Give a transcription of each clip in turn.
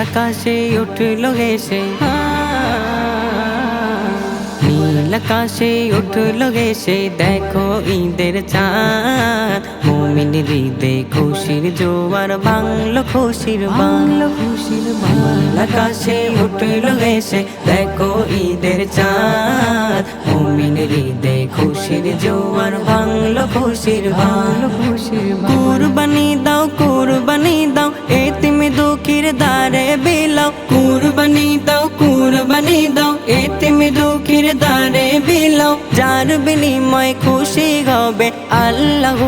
আকাশে উঠল গেছে। নীল আকাশে উঠল গেছে। দেখো ঈদের চাঁদ। মুমিন হৃদে খুশির জোয়ার বাংলো খুশির বাংলো। খুশির নীল আকাশে উঠল গেছে। দেখো ঈদের চাঁদ। মুমিন হৃদে খুশির জোয়ার বাংলো খুশির বাংলো। খুশির কুরবানি দাও কুরবানি দাও এ দারে বিলাও কুরবানি দাও কুরবানি দাও এ তুমি দুঃখীর দারে বিলাও যার বিনিময় খুশি হবে আল্লাহ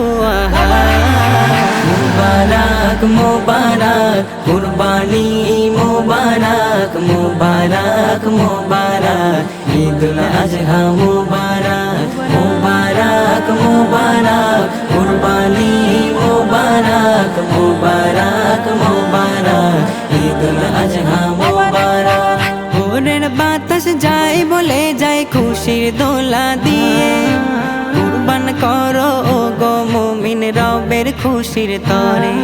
মুবারক মুবারক কুরবানি মুবারক মুবারক মুবারক ঈদুল আজহা মুবারক মুবারক মুবারক বাতাস যায় বলে যায় খুশির দোলা দিয়ে। কুরবান করো ও গো মুমিন রবের খুশির তরে।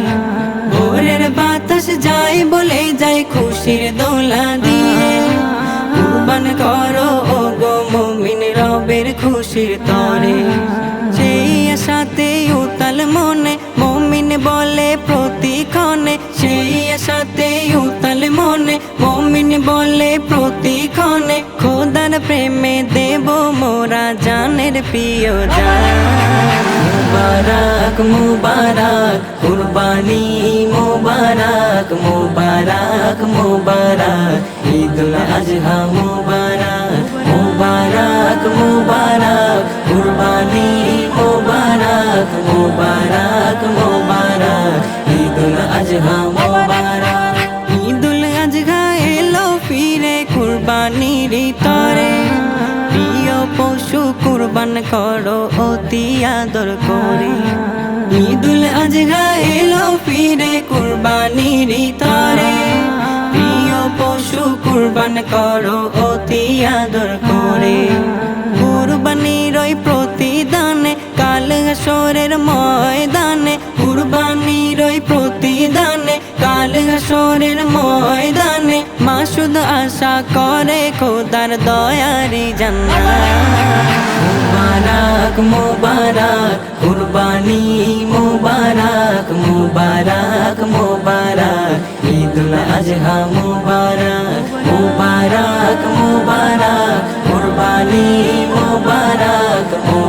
ভোরের বাতাস যায় বলে যায় খুশির দোলা দিয়ে। কুরবান করো ও গো মুমিন রবের খুশির তরে। সেই আশাতে উতাল মনে মমিন বলে প্রতিক্ষণে। সেই আশাতে উতাল মনে মমিন বলে প্রতিক্ষণে খোদার প্রেমে দেব মোরা জানের প্রিয় জান। মুবারক মুবারক, কুরবানি মুবারক মুবারক মুবারক, ঈদুল আজহা মুবারক মুবারক মুবারক, কুরবানি মুবারক মুবারক মুবারক, ঈদুল আজহা প্রিয় পশু কুরবান করো, অতি আদর করে। ঈদুল আজহা এলো ফিরে কুরবানির তরে। প্রিয় পশু কুরবান করো, অতি আদর করে। কুরবানির ওই প্রতিদানে, কাল হাসরের ময়দানে। কুরবানির ওই প্রতিদানে, কাল হাসরের শুধু আশা করে খোদার দয়ারি জান্নাত। মোবারক কুরবানি মোবারক মোবারক মোবারক, ঈদুল আজহা মোবারক মোবারক মোবারক, কুরবানি মোবারক মোবারক